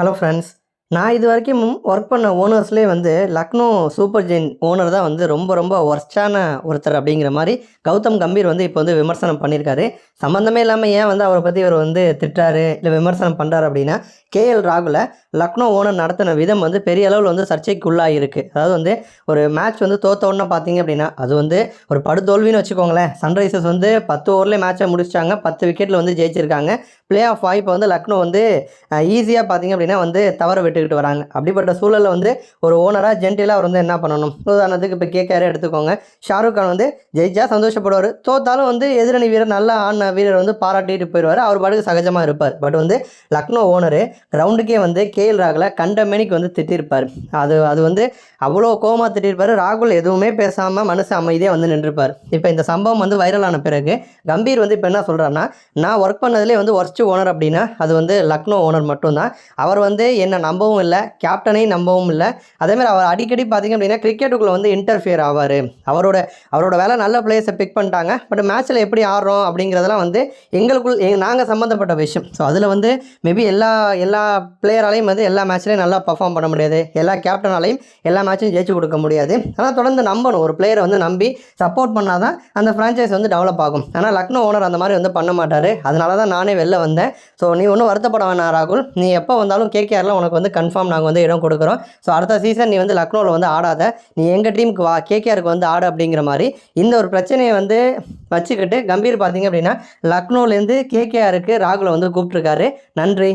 Hello friends நான் இது வரைக்கும் ஒர்க் பண்ண ஓனர்ஸ்லேயே வந்து லக்னோ சூப்பர் ஜெயின் ஓனர் தான் வந்து ரொம்ப ரொம்ப ஒர்ஸ்டான ஒருத்தர் அப்படிங்கிற மாதிரி கௌதம் கம்பீர் வந்து இப்போ வந்து விமர்சனம் பண்ணியிருக்காரு சம்மந்தமே இல்லாமல் ஏன் வந்து அவரை பற்றி இவர் வந்து திட்டுறாரு இல்லை விமர்சனம் பண்ணுறாரு அப்படின்னா கேஎல் ராகுலை லக்னோ ஓனர் நடத்தின விதம் வந்து பெரிய அளவில் வந்து சர்ச்சைக்குள்ளாக இருக்குது அதாவது வந்து ஒரு மேட்ச் வந்து தோத்த பார்த்தீங்க அப்படின்னா அது வந்து ஒரு படுதோல்வின்னு வச்சுக்கோங்களேன். சன்ரைசர்ஸ் வந்து பத்து ஓவர்லேயே மேட்சை முடிச்சிட்டாங்க பத்து விக்கெட்டில் வந்து ஜெயிச்சிருக்காங்க. ப்ளே ஆஃப் வாய்ப்பை வந்து லக்னோ வந்து ஈஸியாக பார்த்தீங்க அப்படின்னா வந்து தவற விட்டுக்கிட்டு வராங்க. அப்படிப்பட்ட சூழலில் வந்து ஒரு ஓனராக ஜென்டிலாக அவர் வந்து என்ன பண்ணணும்? உதாரணத்துக்கு இப்போ கேகேஆர் எடுத்துக்கோங்க. ஷாருக் கான் வந்து ஜெயிச்சா சந்தோஷப்படுவார். தோத்தாலும் வந்து எதிரணி வீரர் நல்லா ஆடின வீரர் வந்து பாராட்டிட்டு போயிடுவார் அவர் பாட்டுக்கு சகஜமாக இருப்பார். பட் வந்து லக்னோ ஓனரு கிரவுண்டுக்கே வந்து கேஎல் ராகுல கண்ட மேனிக்கு வந்து திட்டிருப்பார். அது அது வந்து அவ்வளோ கோமா திட்டிருப்பார். ராகுல் எதுவுமே பேசாமல் மனசு அமைதியாக வந்து நின்றுப்பார். இப்போ இந்த சம்பவம் வந்து வைரலான பிறகு கம்பீர் வந்து இப்போ என்ன சொல்கிறாருன்னா நான் ஒர்க் பண்ணதுலேயே வந்து ஒர்ஸ்ட் ஓனர் அப்படின்னா அது வந்து லக்னோ ஓனர் மட்டும்தான். அவர் வந்து என்னை நம்பவும் இல்லை கேப்டனையும் நம்பவும் இல்லை. அதேமாதிரி அவர் அடிக்கடி பார்த்தீங்க அப்படின்னா கிரிக்கெட்டுக்குள்ளே வந்து இன்டர்ஃபியர் ஆவார். அவரோட அவரோட வேலை நல்ல பிளேயர்ஸை பிக் பண்ணிட்டாங்க. பட் மேட்ச்சில் எப்படி ஆடுறோம் அப்படிங்கிறதெல்லாம் வந்து எங்களுக்குள் எங் நாங்கள் சம்மந்தப்பட்ட விஷயம். ஸோ அதில் வந்து மேபி எல்லா எல்லா பிளேயராலையும் வந்து எல்லா மேட்ச்லையும் நல்லா பர்ஃபார்ம் பண்ண முடியாது. எல்லா கேப்டனாலையும் எல்லா மேட்சும் ஜெயிச்சு கொடுக்க முடியாது. ஆனால் தொடர்ந்து நம்பணும். ஒரு பிளேயரை வந்து நம்பி சப்போர்ட் பண்ணால் தான் அந்த ஃப்ரான்ச்சைஸ் வந்து டெவலப் ஆகும். ஆனால் லக்னோ ஓனர் அந்த மாதிரி வந்து பண்ண மாட்டார். அதனால தான் நானே வெளில வந்து வந்தேன் ஸோ நீ ஒன்றும் வருத்தப்பட வேணாம் ராகுல். நீ எப்போ வந்தாலும் கேகேஆரில் உனக்கு வந்து கன்ஃபார்ம் நாங்கள் வந்து இடம் கொடுக்குறோம். ஸோ அடுத்த சீசன் நீ வந்து லக்னோவில் வந்து ஆடாத. நீ எங்கள் டீமுக்கு வா கேகேஆருக்கு வந்து ஆடு அப்படிங்கிற மாதிரி. இந்த ஒரு பிரச்சனையை வந்து வச்சுக்கிட்டு கம்பீர் பார்த்தீங்க அப்படின்னா லக்னோலேருந்து கேகேஆருக்கு ராகுலை வந்து கூப்பிட்ருக்காரு நன்றி.